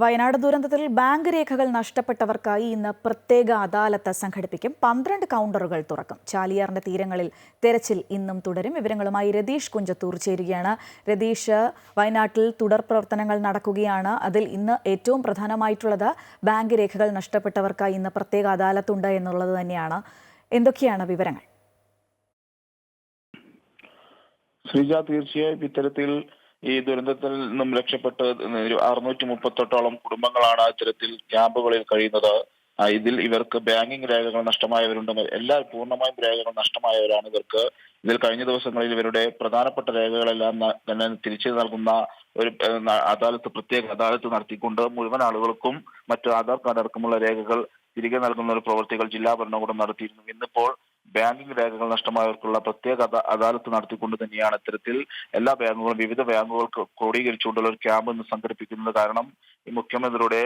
വയനാട് ദുരന്തത്തിൽ ബാങ്ക് രേഖകൾ നഷ്ടപ്പെട്ടവർക്കായി ഇന്ന് പ്രത്യേക അദാലത്ത് സംഘടിപ്പിക്കും. പന്ത്രണ്ട് കൗണ്ടറുകൾ തുറക്കും. ചാലിയാറിന്റെ തീരങ്ങളിൽ തെരച്ചിൽ ഇന്നും തുടരും. വിവരങ്ങളുമായി രതീഷ് കുഞ്ചത്തൂർ ചേരുകയാണ്. രതീഷ് വയനാട്ടിൽ തുടർ പ്രവർത്തനങ്ങൾ നടക്കുകയാണ്. അതിൽ ഇന്ന് ഏറ്റവും പ്രധാനമായിട്ടുള്ളത് ബാങ്ക് രേഖകൾ നഷ്ടപ്പെട്ടവർക്കായി ഇന്ന് പ്രത്യേക അദാലത്തുണ്ട് എന്നുള്ളത് തന്നെയാണ്. എന്തൊക്കെയാണ് വിവരങ്ങൾ? ശ്രീജ തീർച്ചയായും ഇത്തരത്തിൽ ഈ ദുരന്തത്തിൽ നിന്നും രക്ഷപ്പെട്ട് അറുന്നൂറ്റി മുപ്പത്തെട്ടോളം കുടുംബങ്ങളാണ് ഇത്തരത്തിൽ ക്യാമ്പുകളിൽ കഴിയുന്നത്. ഇതിൽ ഇവർക്ക് ബാങ്കിങ് രേഖകൾ നഷ്ടമായവരുണ്ട്. എല്ലാ പൂർണമായും രേഖകൾ നഷ്ടമായവരാണ് ഇവർക്ക്. ഇതിൽ കഴിഞ്ഞ ദിവസങ്ങളിൽ ഇവരുടെ പ്രധാനപ്പെട്ട രേഖകളെല്ലാം തന്നെ തിരിച്ചു നൽകുന്ന ഒരു അദാലത്ത് പ്രത്യേക അദാലത്ത് നടത്തിക്കൊണ്ട് മുഴുവൻ ആളുകൾക്കും മറ്റു ആധാർ കാർഡ് അടക്കമുള്ള രേഖകൾ തിരികെ നൽകുന്ന ഒരു പ്രവൃത്തികൾ ജില്ലാ ഭരണകൂടം നടത്തിയിരുന്നു. ഇന്നിപ്പോൾ ബാങ്കിംഗ് രേഖകൾ നഷ്ടമായവർക്കുള്ള പ്രത്യേക അദാ- അദാലത്ത് നടത്തിക്കൊണ്ട് തന്നെയാണ് ഇത്തരത്തിൽ എല്ലാ ബാങ്കുകളും വിവിധ ബാങ്കുകൾക്ക് ക്രോഡീകരിച്ചുകൊണ്ടുള്ള ഒരു ക്യാമ്പ് ഇന്ന് സംഘടിപ്പിക്കുന്നത് കാരണം ഈ മുഖ്യമന്ത്രിയുടെ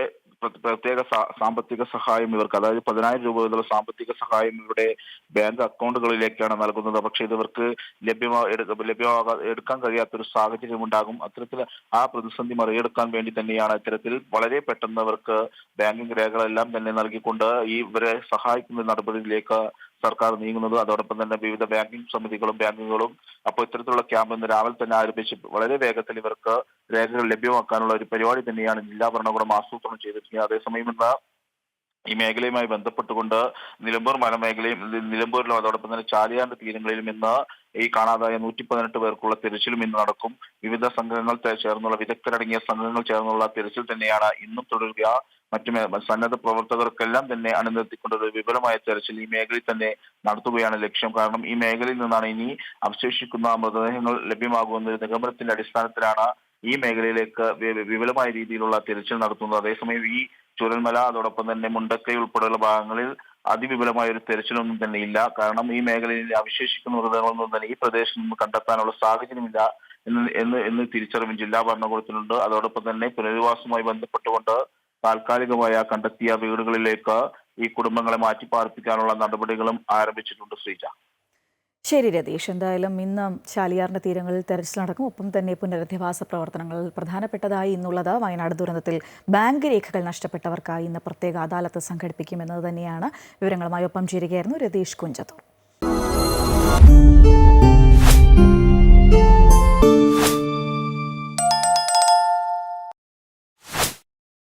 പ്രത്യേക സാമ്പത്തിക സഹായം ഇവർക്ക് അതായത് പതിനായിരം രൂപ മുതലുള്ള സാമ്പത്തിക സഹായം ഇവരുടെ ബാങ്ക് അക്കൗണ്ടുകളിലേക്കാണ് നൽകുന്നത്. പക്ഷേ ഇതവർക്ക് ലഭ്യമാ ലഭ്യമാകാ എടുക്കാൻ കഴിയാത്തൊരു സാഹചര്യം ഉണ്ടാകും. അത്തരത്തിൽ ആ പ്രതിസന്ധി മറികടക്കാൻ വേണ്ടി തന്നെയാണ് ഇത്തരത്തിൽ വളരെ പെട്ടെന്ന് അവർക്ക് ബാങ്കിംഗ് രേഖകളെല്ലാം തന്നെ നൽകിക്കൊണ്ട് ഈ ഇവരെ സഹായിക്കുന്ന നടപടിയിലേക്ക് സർക്കാർ നീങ്ങുന്നത്. അതോടൊപ്പം തന്നെ വിവിധ ബാങ്കിംഗ് സമിതികളും ബാങ്കുകളും അപ്പോൾ ഇത്തരത്തിലുള്ള ക്യാമ്പ് ഇന്ന് രാവിലെ തന്നെ ആരംഭിച്ച് വളരെ വേഗത്തിൽ ഇവർക്ക് രേഖകൾ ലഭ്യമാക്കാനുള്ള ഒരു പരിപാടി തന്നെയാണ് ജില്ലാ ഭരണകൂടം ആസൂത്രണം ചെയ്തിരിക്കുന്നത്. അതേസമയം ഇന്ന് ഈ മേഖലയുമായി ബന്ധപ്പെട്ടുകൊണ്ട് നിലമ്പൂർ മലമേഖലയും നിലമ്പൂരിലും അതോടൊപ്പം തന്നെ ചാലിയാറിന്റെ തീരങ്ങളിലും ഇന്ന് ഈ കാണാതായ നൂറ്റി പതിനെട്ട് പേർക്കുള്ള തിരച്ചിലും ഇന്ന് നടക്കും. വിവിധ സംഘങ്ങൾ ചേർന്നുള്ള വിദഗ്ധരടങ്ങിയ സംഘങ്ങൾ ചേർന്നുള്ള തിരച്ചിൽ തന്നെയാണ് ഇന്നും തുടരുക. മറ്റു സന്നദ്ധ പ്രവർത്തകർക്കെല്ലാം തന്നെ അണിനിർത്തിക്കൊണ്ട് ഒരു വിപുലമായ തെരച്ചിൽ ഈ മേഖലയിൽ തന്നെ നടത്തുകയാണ് ലക്ഷ്യം. കാരണം ഈ മേഖലയിൽ നിന്നാണ് ഇനി അവശേഷിക്കുന്ന മൃതദേഹങ്ങൾ ലഭ്യമാകുന്ന ഒരു നിഗമനത്തിന്റെ അടിസ്ഥാനത്തിലാണ് ഈ മേഖലയിലേക്ക് വിപുലമായ രീതിയിലുള്ള തിരച്ചിൽ നടത്തുന്നത്. അതേസമയം ഈ ചുരൽമല അതോടൊപ്പം തന്നെ മുണ്ടക്കൈ ഉൾപ്പെടെയുള്ള ഭാഗങ്ങളിൽ അതിവിപുലമായ ഒരു തെരച്ചിലൊന്നും തന്നെ ഇല്ല. കാരണം ഈ മേഖലയിൽ അവശേഷിക്കുന്ന മൃതദേഹങ്ങളൊന്നും തന്നെ ഈ പ്രദേശത്ത് നിന്ന് കണ്ടെത്താനുള്ള സാഹചര്യമില്ല എന്ന് എന്ന് എന്ന് തിരിച്ചറിവും ജില്ലാ ഭരണകൂടത്തിലുണ്ട്. അതോടൊപ്പം തന്നെ പുനരധിവാസവുമായി ബന്ധപ്പെട്ടുകൊണ്ട് താൽക്കാലികമായ കണ്ടെത്തിയ വീടുകളിലേക്ക് ഈ കുടുംബങ്ങളെ മാറ്റി പാർപ്പിക്കാനുള്ള നടപടികളും ആരംഭിച്ചിട്ടുണ്ട് ശ്രീജ. ശരി രതീഷ് എന്തായാലും ഇന്ന് ചാലിയാറിന്റെ തീരങ്ങളിൽ തെരച്ചിൽ നടക്കും. ഒപ്പം തന്നെ പുനരധിവാസ പ്രവർത്തനങ്ങൾ പ്രധാനപ്പെട്ടതായി ഇന്നുള്ളത് വയനാട് ദുരന്തത്തിൽ ബാങ്ക് രേഖകൾ നഷ്ടപ്പെട്ടവർക്കായി ഇന്ന് പ്രത്യേക അദാലത്ത് സംഘടിപ്പിക്കുമെന്നത് തന്നെയാണ് വിവരങ്ങളുമായി ഒപ്പം ചേരുകയായിരുന്നു രതീഷ് കുഞ്ചത്തൂർ.